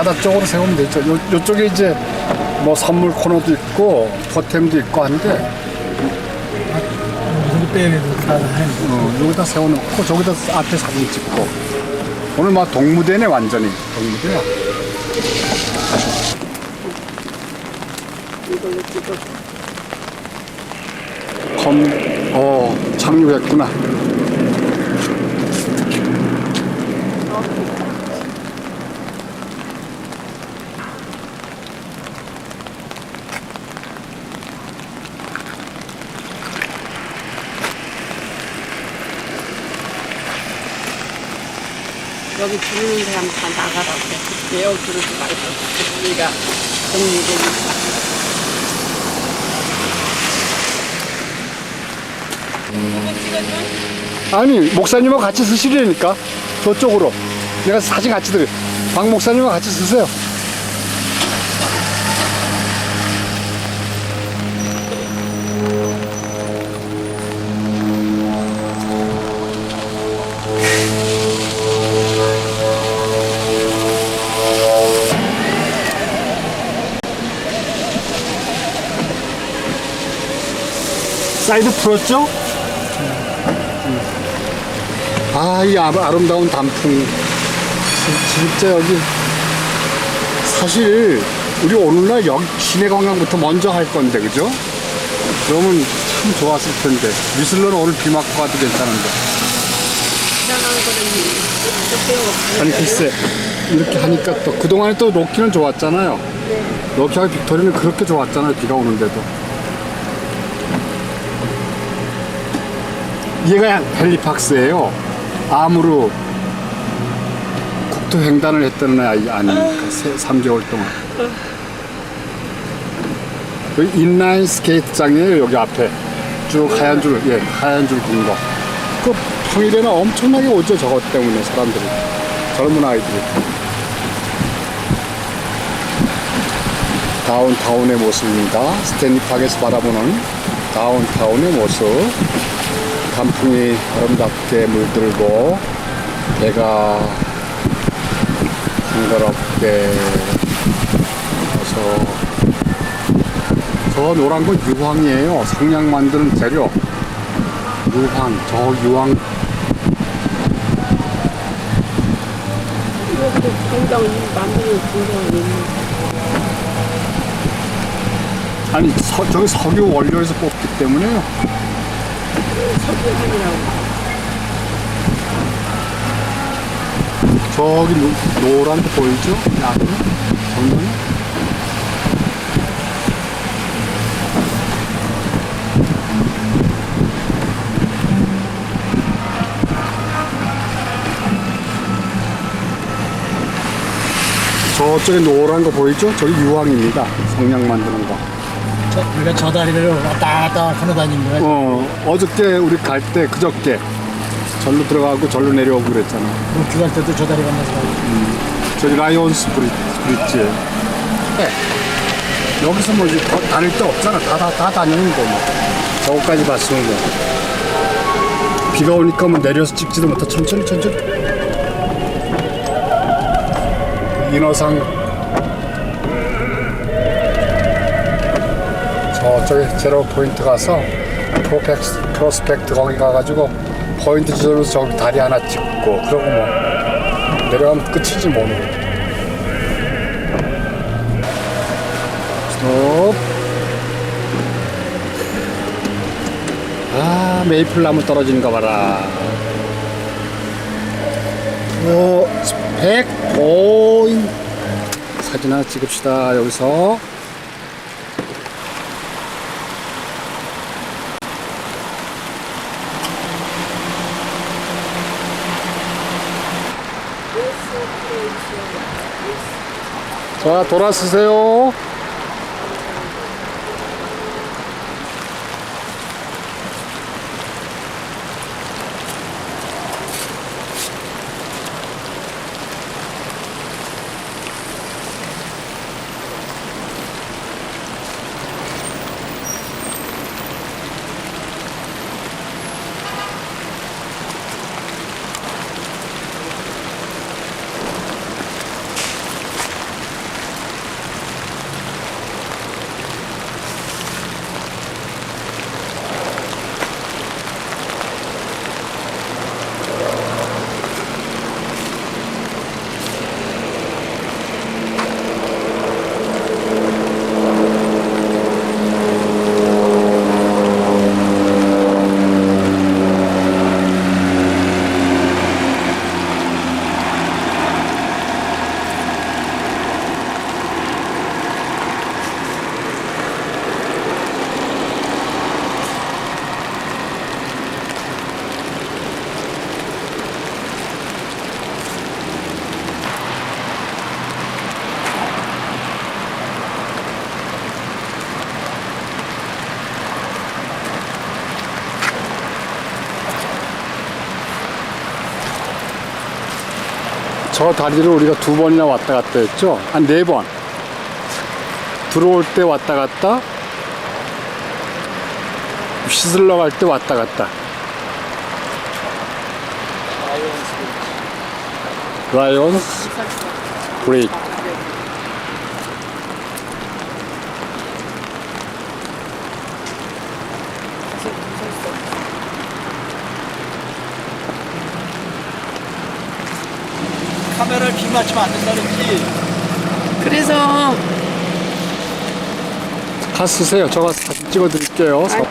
바다 쪽으로 세우면 되죠. 요, 요쪽에 이제 뭐 선물 코너도 있고 토템도 있고 한데 어, 여기다 세워놓고 저기다 앞에 사진 찍고 오늘 막 동무대네 완전히 동무대야. 검, 어, 착륙했구나. 여기 부르는 사람 다 나가라고 여기 부르지 말고. 우리가 동료되니까. 아니 목사님하고 같이 쓰시려니까 저쪽으로 내가 사진 같이 드려 박 목사님하고 같이 쓰세요 사이드 풀었죠? 아, 이 아- 아름다운 단풍. 진- 진짜 여기. 사실, 우리 오늘날 여기 시내 관광부터 먼저 할 건데, 그죠? 그러면 참 좋았을 텐데. 미술로는 오늘 비 맞고 가도 괜찮은데. 아니, 글쎄. 이렇게 하니까 또, 그동안에 또 로키는 좋았잖아요. 로키하고 빅토리는 그렇게 좋았잖아요. 비가 오는데도. 얘가 헬리팍스예요. 암으로 국토 횡단을 했다는 아이 아닙니까? 세, 3개월 동안. 여기 인라인 스케이트장이에요. 여기 앞에 쭉 하얀 줄, 예, 하얀 줄 긴 거. 그 평일에는 엄청나게 오죠. 저것 때문에 사람들이 젊은 아이들이. 다운타운의 모습입니다. 스탠리팍에서 바라보는 다운타운의 모습. 단풍이 아름답게 물들고 배가 싱그럽게 어서 저 노란 건 유황이에요. 성냥 만드는 재료. 유황 저 유황. 여기도 공장 만드는 공장이 있는 아니 서, 저기 석유 원료에서 뽑기 때문에요. 저기 노, 노란 거 보이죠? 앞에 정면에 저쪽에 노란 거 보이죠? 저기 유황입니다. 성냥 만드는 거. 저, 우리가 저 다리를 왔다 갔다 걸어 다닌 거야. 어, 어저께 우리 갈 때 그저께 절로 들어가고 절로 내려오고 그랬잖아. 로키 갈 때도 저 다리 건너서 가고. 저기 라이온스 브릿지. 네. 여기서 뭐 이제 더 다닐 데 없잖아. 다, 다, 다 다니는 거 뭐. 저거까지 봤으면 뭐. 비가 오니까 뭐 내려서 찍지도 못해. 천천히, 천천히. 인어상. 저쪽에 제로 포인트 가서 프로펙스, 프로스펙트 거기 가가지고 포인트 지점에서 저기 다리 하나 찍고 그러고 뭐 내려가면 끝이지 뭐. 스톱. 아 메이플 나무 떨어지는 거 봐라. 오, 스펙 포인 사진 하나 찍읍시다 여기서. 자, 돌아서세요. 저 다리를 우리가 두 번이나 왔다 갔다 했죠? 한 네 번. 들어올 때 왔다 갔다, 씻으러 갈 때 왔다 갔다. 라이온스 브레이크. 비 맞추면 안 된다 그랬지. 그래서 가 쓰세요. 저가 사진 찍어 드릴게요. 서-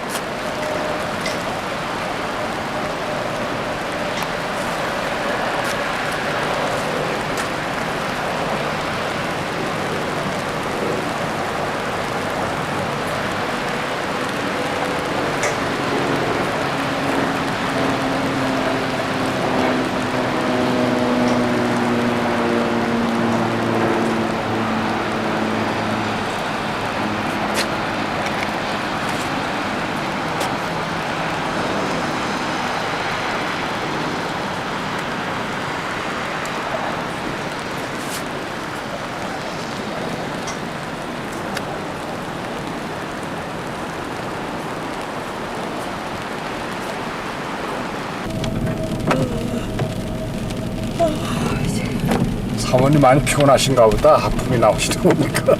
사모님 많이 피곤하신가 보다. 하품이 나오시다 보니까.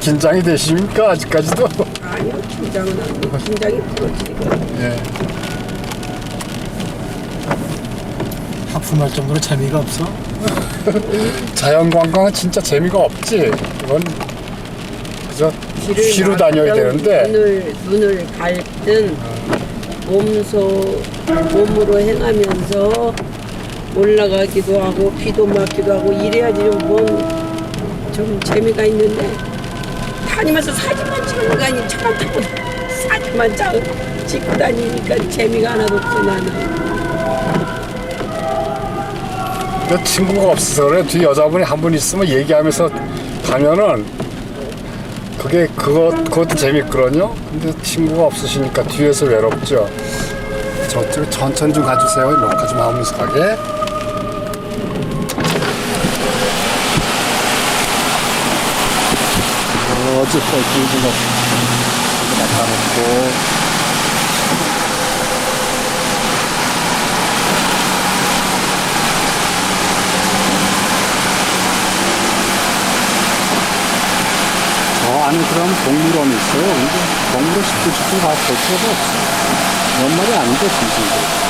긴장이 되십니까? 아직까지도? 아니요 긴장은 아니고 긴장이 풀어지니까 예. 하품할 정도로 재미가 없어. 자연관광은 진짜 재미가 없지. 이건 그저 쉬러 다녀야 되는데 눈을 눈을 갈든 몸소 몸으로 행하면서 올라가기도 하고 비도 맞기도 하고 이래야지 좀뭔 좀 재미가 있는데 다니면서 사진만 찍는 거 아니 차만 타고 사진만 짜 찍고 다니니까 재미가 하나도 없어 나는 그 친구가 없어서 그래. 뒤 여자분이 한 분 있으면 얘기하면서 가면은 그게 그것 그것도 재밌거든요. 근데 친구가 없으시니까 뒤에서 외롭죠. 저쪽 천천히 좀 가주세요. 녹화 좀 하면서 가게. 어찌 또 길고 나타놓고 저 안에 그럼 동물원이 있어요. 근데 동물원 싶고 싶고 가볼 필요가 없어. 연말이 아닌데, 진짜.